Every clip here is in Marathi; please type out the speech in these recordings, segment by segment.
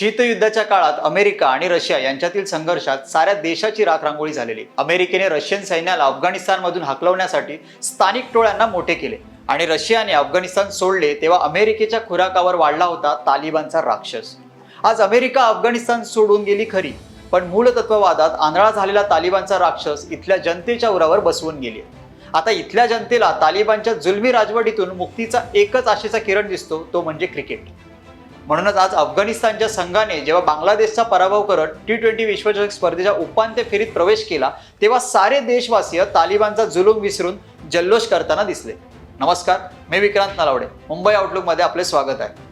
शीतयुद्धाच्या काळात अमेरिका आणि रशिया यांच्यातील संघर्षात साऱ्या देशाची राखरांगोळी झालेली. अमेरिकेने रशियन सैन्याला अफगाणिस्तानमधून हकलवण्यासाठी स्थानिक टोळ्यांना मोठे केले आणि रशियाने अफगाणिस्तान सोडले तेव्हा अमेरिकेच्या खुराकावर वाढला होता तालिबानचा राक्षस. आज अमेरिका अफगाणिस्तान सोडून गेली खरी पण मूलतत्ववादात आंधळा झालेला तालिबानचा राक्षस इथल्या जनतेच्या उरावर बसवून गेली. आता इथल्या जनतेला तालिबानच्या जुलमी राजवटीतून मुक्तीचा एकच आशेचा किरण दिसतो तो म्हणजे क्रिकेट. म्हणूनच आज अफगाणिस्तानच्या संघाने जेव्हा बांगलादेशचा पराभव करत टी ट्वेंटी विश्वचषक स्पर्धेच्या उपांत्य फेरीत प्रवेश केला तेव्हा सारे देशवासीय तालिबानचा जुलूम विसरून जल्लोष करताना दिसले. नमस्कार मी विक्रांत नलावडे. मुंबई आउटलुकमध्ये आपले स्वागत आहे.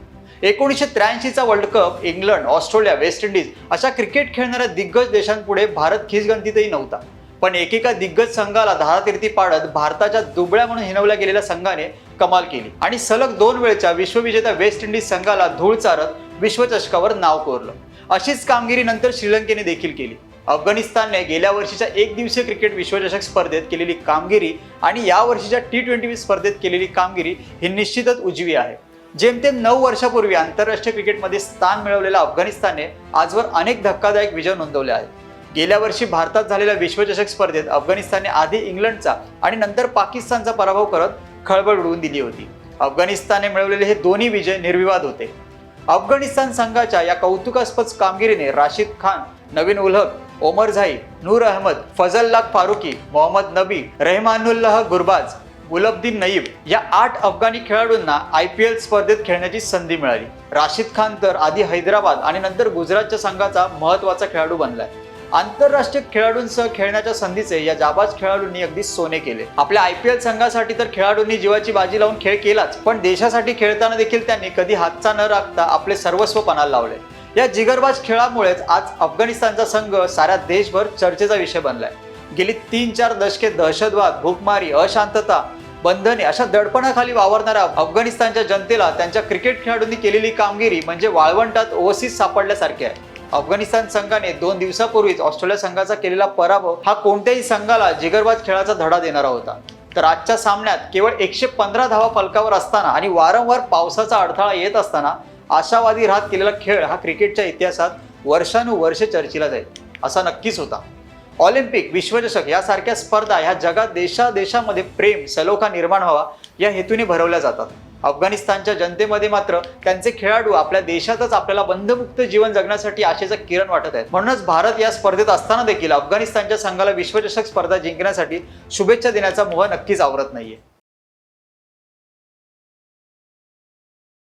एकोणीसशे त्र्याऐंशीचा world cup England Australia West Indies अशा क्रिकेट खेळणाऱ्या दिग्गज देशांपुढे भारत खिसगंतीतही नव्हता. पण एकेका दिग्गज संघाला धारातीर्थी पाडत भारताच्या दुबळ्या म्हणून हिनवल्या गेलेल्या संघाने कमाल केली. आणि सलग दोन वेळच्या विश्वविजेत्या वेस्ट इंडिज संघाला धूळ चारत विश्वचषकावर नाव कोरलं. अशीच कामगिरी नंतर श्रीलंकेने देखील केली. अफगाणिस्तानने गेल्या वर्षीच्या एक दिवसीय क्रिकेट विश्वचषक स्पर्धेत केलेली कामगिरी आणि या वर्षीच्या टी ट्वेंटी स्पर्धेत केलेली कामगिरी ही निश्चितच उजवी आहे. जेमतेम नऊ वर्षापूर्वी आंतरराष्ट्रीय क्रिकेटमध्ये स्थान मिळवलेल्या अफगाणिस्तानने आजवर अनेक धक्कादायक विजय नोंदवले आहेत. गेल्या वर्षी भारतात झालेल्या विश्वचषक स्पर्धेत अफगाणिस्तानने आधी इंग्लंडचा आणि नंतर पाकिस्तानचा पराभव करत खळबळ उडवून दिली होती. अफगाणिस्तानने मिळवलेले हे दोन्ही विजय निर्विवाद होते. अफगाणिस्तान संघाच्या या कौतुकास्पद कामगिरीने राशिद खान नवीन उलहक ओमर झाई नूर अहमद फजललाग फारुकी मोहम्मद नबी रेहमानुल्लाह गुरबाज गुलबदीन नईब या आठ अफगाणी खेळाडूंना आय पी एल स्पर्धेत खेळण्याची संधी मिळाली. राशिद खान तर आधी हैदराबाद आणि नंतर गुजरातच्या संघाचा महत्त्वाचा खेळाडू बनलाय. आंतरराष्ट्रीय खेळाडूंसह खेळण्याच्या संधीचे या जाबाज खेळाडूंनी अगदी सोने केले. आपल्या आय पी एल संघासाठी तर खेळाडूंनी जीवाची बाजी लावून खेळ केलाच पण देशासाठी खेळताना देखील त्यांनी कधी हातचा न राखता आपले सर्वस्व पणाला लावले. या जिगरबाज खेळामुळेच आज अफगाणिस्तानचा संघ साऱ्या देशभर चर्चेचा विषय बनलाय. गेली तीन चार दशके दहशतवाद भूकमारी अशांतता बंधने अशा दडपणाखाली वावरणाऱ्या अफगाणिस्तानच्या जनतेला त्यांच्या क्रिकेट खेळाडूंनी केलेली कामगिरी म्हणजे वाळवंटात ओवसीस सापडल्यासारखे आहे. अफगाणिस्तान संघाने दोन दिवसापूर्वीच ऑस्ट्रेलिया संघाचा केलेला पराभव हा कोणत्याही संघाला जिगरबाज खेळाचा धडा देणारा होता. तर आजच्या सामन्यात केवळ एकशे पंधरा धावा फलकावर असताना आणि वारंवार पावसाचा अडथळा येत असताना आशावादी राहत केलेला खेळ हा क्रिकेटच्या इतिहासात वर्षानुवर्षे चर्चेला जाईल असा नक्कीच होता. ऑलिम्पिक विश्वचषक यासारख्या स्पर्धा ह्या जगात देशादेशामध्ये प्रेम सलोखा निर्माण व्हावा या हेतूने भरवल्या जातात. अफगाणिस्तानच्या जनतेमध्ये मात्र त्यांचे खेळाडू आपल्या देशातच आपल्याला बंधमुक्त जीवन जगण्यासाठी आशेचं किरण वाटत आहेत. म्हणूनच भारत या स्पर्धेत असताना देखील अफगाणिस्तानच्या संघाला विश्वचषक स्पर्धा जिंकण्यासाठी शुभेच्छा देण्याचा मोह नक्कीच आवरत नाहीये.